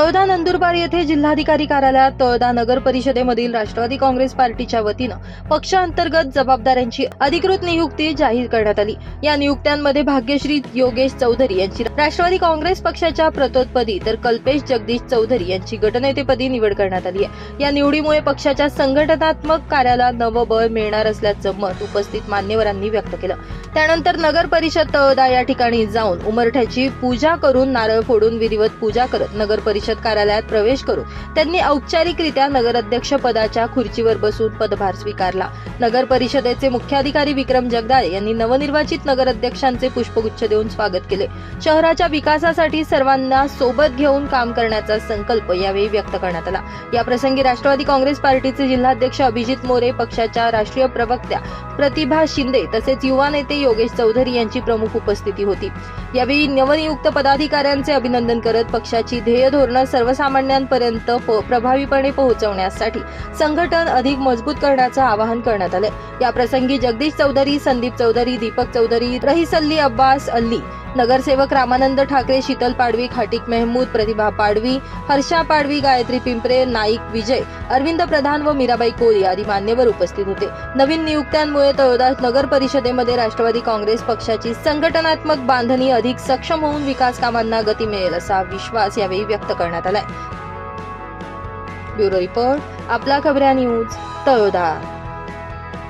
तळोदा नंदुरबार येथे जिल्हाधिकारी कार्यालयात तळोदा नगर परिषदेमधील राष्ट्रवादी काँग्रेस पार्टीच्या वतीनं पक्षांतर्गत जबाबदाऱ्यांची अधिकृत नियुक्ती जाहीर करण्यात आली. या नियुक्त्यांमध्ये भाग्यश्री योगेश चौधरी यांची राष्ट्रवादी काँग्रेस पक्षाच्या प्रतोदपदी तर कल्पेश जगदीश चौधरी यांची गटनेतेपदी निवड करण्यात आली आहे. या निवडीमुळे पक्षाच्या संघटनात्मक कार्याला नवं बळ मिळणार असल्याचं मत उपस्थित मान्यवरांनी व्यक्त केलं. त्यानंतर नगर परिषद तळोदा या ठिकाणी जाऊन उमरठ्याची पूजा करून नारळ फोडून विधिवत पूजा करत नगर परिषद कार्यालयात प्रवेश करून त्यांनी औपचारिकरित्या नगराध्यक्ष पदाच्या खुर्चीवर बसून पदभार स्वीकारला. नगर परिषदेचे मुख्याधिकारी विक्रम जगदाळे यांनी नवनिर्वाचित नगराध्यक्षांचे पुष्पगुच्छ देऊन स्वागत केले. शहराच्या विकासासाठी सर्वांना सोबत घेऊन काम करण्याचा संकल्प यावेळी व्यक्त करण्यात आला. याप्रसंगी राष्ट्रवादी काँग्रेस पार्टीचे जिल्हाध्यक्ष अभिजित मोरे पक्षाच्या राष्ट्रीय प्रवक्त्या प्रतिभा शिंदे तसेच युवा नेते योगेश चौधरी यांची प्रमुख उपस्थिती होती. यावेळी नवनियुक्त पदाधिकाऱ्यांचे अभिनंदन करत पक्षाची ध्येय धोरणं सर्वसामान्यांपर्यंत प- प्रभावीपणे पोहोचवण्यासाठी संघटन अधिक मजबूत करण्याचं आवाहन करण्यात आलं या प्रसंगी जगदीश चौधरी संदीप चौधरी दीपक चौधरी रहिसल्ली अब्बास अल्ली नगरसेवक रामानंद ठाकरे शीतल पाडवी खाटिक मेहमूद प्रतिभा पाडवी हर्षा पाडवी गायत्री पिंपरे नाईक विजय अरविंद प्रधान व मीराबाई कोळी आदी मान्यवर उपस्थित होते. नवीन नियुक्त्यांमुळे तळोदा नगर परिषदेमध्ये राष्ट्रवादी काँग्रेस पक्षाची संघटनात्मक बांधणी अधिक सक्षम होऊन विकास कामांना गती मिळेल असा विश्वास यावेळी व्यक्त करण्यात आलाय. ब्युरो रिपोर्ट आपला खबऱ्या न्यूज तळोदा.